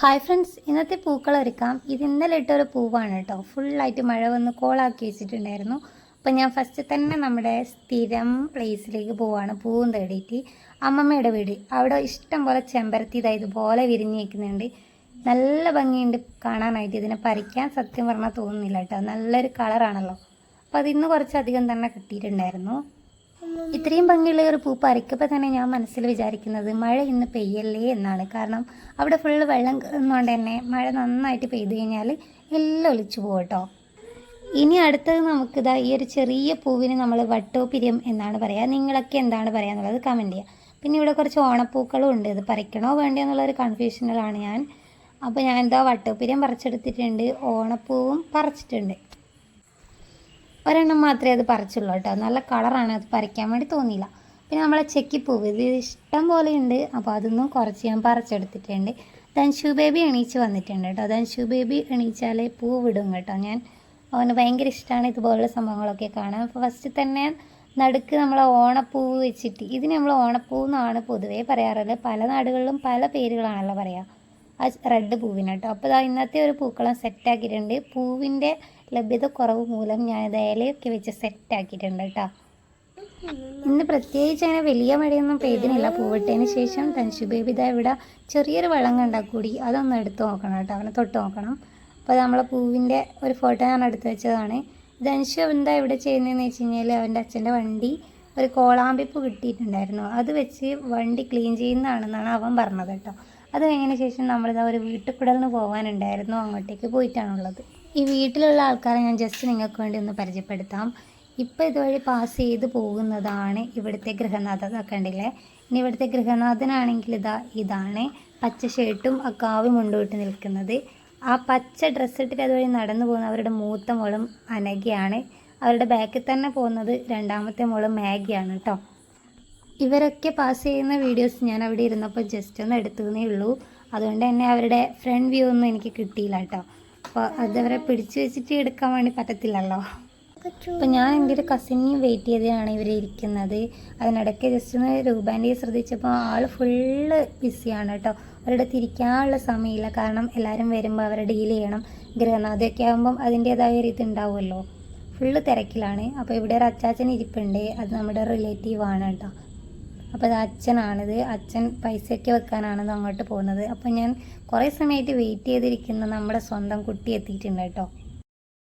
Hi friends ഇന്നത്തെ പൂക്കൾ ഒരുക്കാം. ഇത് ഇന്നലെ ഇട്ടൊരു പൂവാണ് കേട്ടോ. ഫുള്ളായിട്ട് മഴ വന്ന് കോളാക്കി വെച്ചിട്ടുണ്ടായിരുന്നു. അപ്പം ഞാൻ ഫസ്റ്റ് തന്നെ നമ്മുടെ സ്ഥിരം പ്ലേസിലേക്ക് പോവാണ്. പൂവും തേടിയിട്ട് അമ്മമ്മയുടെ വീട്. അവിടെ ഇഷ്ടം പോലെ ചെമ്പരത്തി ഇതാ ഇതുപോലെ വിരിഞ്ഞ് നല്ല ഭംഗിയുണ്ട് കാണാനായിട്ട്. ഇതിനെ പറിക്കാൻ സത്യം പറഞ്ഞാൽ തോന്നുന്നില്ല കേട്ടോ. നല്ലൊരു കളറാണല്ലോ അപ്പോൾ അതിന്ന് കുറച്ചധികം തന്നെ കിട്ടിയിട്ടുണ്ടായിരുന്നു. ഇത്രയും ഭംഗിയുള്ള ഒരു പൂ പറിക്കുമ്പോൾ തന്നെ ഞാൻ മനസ്സിൽ വിചാരിക്കുന്നത് മഴ ഇന്ന് പെയ്യല്ലേ എന്നാണ്. കാരണം അവിടെ ഫുള്ള് വെള്ളം കയറുന്നതുകൊണ്ട് തന്നെ മഴ നന്നായിട്ട് പെയ്തു കഴിഞ്ഞാൽ എല്ലാം ഒലിച്ചു പോകും കേട്ടോ. ഇനി അടുത്തത് നമുക്കിതാ ഈ ഒരു ചെറിയ പൂവിന് നമ്മൾ വട്ടോപിരിയം എന്നാണ് പറയുക നിങ്ങളൊക്കെ എന്താണ് പറയുക എന്നുള്ളത് കമന്റ് ചെയ്യുക പിന്നെ ഇവിടെ കുറച്ച് ഓണപ്പൂക്കളും ഉണ്ട്. ഇത് പറിക്കണോ വേണ്ടോ എന്നുള്ളൊരു കൺഫ്യൂഷനിലാണ് ഞാൻ. അപ്പോൾ ഞാൻ എന്താ വട്ടോപിരിയം പറിച്ചെടുത്തിട്ടുണ്ട്. ഓണപ്പൂവും പറിച്ചിട്ടുണ്ട്. ഒരെണ്ണം മാത്രമേ അത് പറിച്ചുള്ളൂ കേട്ടോ. നല്ല കളറാണ് അത് പറിക്കാൻ വേണ്ടി തോന്നിയില്ല. പിന്നെ നമ്മളെ ചെക്കിപ്പൂവ് ഇത് ഇഷ്ടം പോലെ ഉണ്ട്. അപ്പോൾ അതൊന്നും കുറച്ച് ഞാൻ പറിച്ചെടുത്തിട്ടുണ്ട്. ധൻഷു ബേബി എണീച്ച് വന്നിട്ടുണ്ട് കേട്ടോ. ധൻഷു ബേബി എണീച്ചാലേ പൂ വിടും കേട്ടോ. ഞാൻ അവന് ഭയങ്കര ഇഷ്ടമാണ് ഇതുപോലുള്ള സംഭവങ്ങളൊക്കെ കാണാൻ. അപ്പോൾ ഫസ്റ്റ് തന്നെ നടുക്ക് നമ്മൾ ഓണപ്പൂവ് വെച്ചിട്ട് ഇതിന് നമ്മൾ ഓണപ്പൂ എന്നാണ് പൊതുവേ പറയാറുള്ളത്. പല നാടുകളിലും പല പേരുകളാണല്ലോ പറയുക ആ റെഡ് പൂവിന് കേട്ടോ. അപ്പോൾ ഇന്നത്തെ ഒരു പൂക്കളം സെറ്റാക്കിയിട്ടുണ്ട് പൂവിന്റെ ലഭ്യത കുറവ് മൂലം ഞാൻ അത് ഇലയൊക്കെ വെച്ച് സെറ്റാക്കിയിട്ടുണ്ട് കേട്ടോ. ഇന്ന് പ്രത്യേകിച്ച് അങ്ങനെ വലിയ മഴയൊന്നും പെയ്തിനില്ല പൂവിട്ടതിന് ശേഷം തൻഷു ബേബി ഇതാ ഇവിടെ ചെറിയൊരു വെള്ളം കണ്ടാൽ കൂടി അതൊന്ന് എടുത്ത് നോക്കണം കേട്ടോ. അവനെ തൊട്ട് നോക്കണം. അപ്പോൾ നമ്മളെ പൂവിന്റെ ഒരു ഫോട്ടോ ഞാൻ എടുത്ത് വെച്ചതാണ്. ധനുഷു എന്താ ഇവിടെ ചെയ്യുന്നതെന്ന് വെച്ച് കഴിഞ്ഞാൽ അവന്റെ അച്ഛന്റെ വണ്ടി ഒരു കോളാമ്പിപ്പ് കിട്ടിയിട്ടുണ്ടായിരുന്നു. അത് വെച്ച് വണ്ടി ക്ലീൻ ചെയ്യുന്നതാണെന്നാണ് അവൻ പറഞ്ഞത് കേട്ടോ. അത് കഴിഞ്ഞതിന് ശേഷം നമ്മളിതാ ഒരു വീട്ടുകുടലിന് പോകാനുണ്ടായിരുന്നു അങ്ങോട്ടേക്ക് പോയിട്ടാണുള്ളത്. ഈ വീട്ടിലുള്ള ആൾക്കാരെ ഞാൻ ജസ്റ്റ് നിങ്ങൾക്ക് വേണ്ടി ഒന്ന് പരിചയപ്പെടുത്താം. ഇപ്പോൾ ഇതുവഴി പാസ് ചെയ്ത് പോകുന്നതാണ് ഇവിടുത്തെ ഗൃഹനാഥ. കണ്ടില്ലേ? ഇനി ഇവിടുത്തെ ഗൃഹനാഥനാണെങ്കിൽ ഇതാ ഇതാണ്. പച്ച ഷർട്ടും ആ കാവ് മുണ്ടോട്ട് നിൽക്കുന്നത്. ആ പച്ച ഡ്രസ്സ് ഇട്ടിട്ട് അതുവഴി നടന്നു പോകുന്ന അവരുടെ മൂത്ത മോളും അനഘയാണ്. അവരുടെ ബാക്കിൽ തന്നെ പോകുന്നത് രണ്ടാമത്തെ മോളും മാഗിയാണ് കേട്ടോ ഇവരൊക്കെ പാസ് ചെയ്യുന്ന വീഡിയോസ് ഞാൻ അവിടെ ഇരുന്നപ്പോൾ ജസ്റ്റ് ഒന്ന് എടുത്തതേ ഉള്ളൂ. അതുകൊണ്ട് തന്നെ അവരുടെ ഫ്രണ്ട് വ്യൂ ഒന്നും എനിക്ക് കിട്ടിയില്ല കേട്ടോ അപ്പോൾ അതവരെ പിടിച്ചു വെച്ചിട്ട് എടുക്കാൻ വേണ്ടി പറ്റത്തില്ലല്ലോ. അപ്പം ഞാൻ എന്റെ ഒരു കസിനെയും വെയിറ്റ് ചെയ്താണ് ഇവർ ഇരിക്കുന്നത്. അതിനിടയ്ക്ക് ജസ്റ്റ് ഒന്ന് രൂപാന്റെ ശ്രദ്ധിച്ചപ്പോൾ ആൾ ഫുള്ള് ബിസിയാണ് കേട്ടോ. അവരുടെ തിരിക്കാനുള്ള സമയമില്ല. കാരണം എല്ലാവരും വരുമ്പോൾ അവരെ ഡീൽ ചെയ്യണം. ഗൃഹനാഥയൊക്കെ ആകുമ്പം അതിന്റേതായ ഒരു ഇത് ഉണ്ടാവുമല്ലോ ഫുള്ള് തിരക്കിലാണ്. അപ്പോൾ ഇവിടെ ഒരു അച്ചാച്ചൻ ഇരിപ്പുണ്ട്. അത് നമ്മുടെ റിലേറ്റീവ് ആണ് കേട്ടോ. അപ്പോൾ അത് അച്ഛനാണിത്. അച്ഛൻ പൈസയൊക്കെ വെക്കാനാണ് അങ്ങോട്ട് പോകുന്നത്. അപ്പോൾ ഞാൻ കുറേ സമയമായിട്ട് വെയിറ്റ് ചെയ്തിരിക്കുന്ന. നമ്മുടെ സ്വന്തം കുട്ടി എത്തിയിട്ടുണ്ട് കേട്ടോ.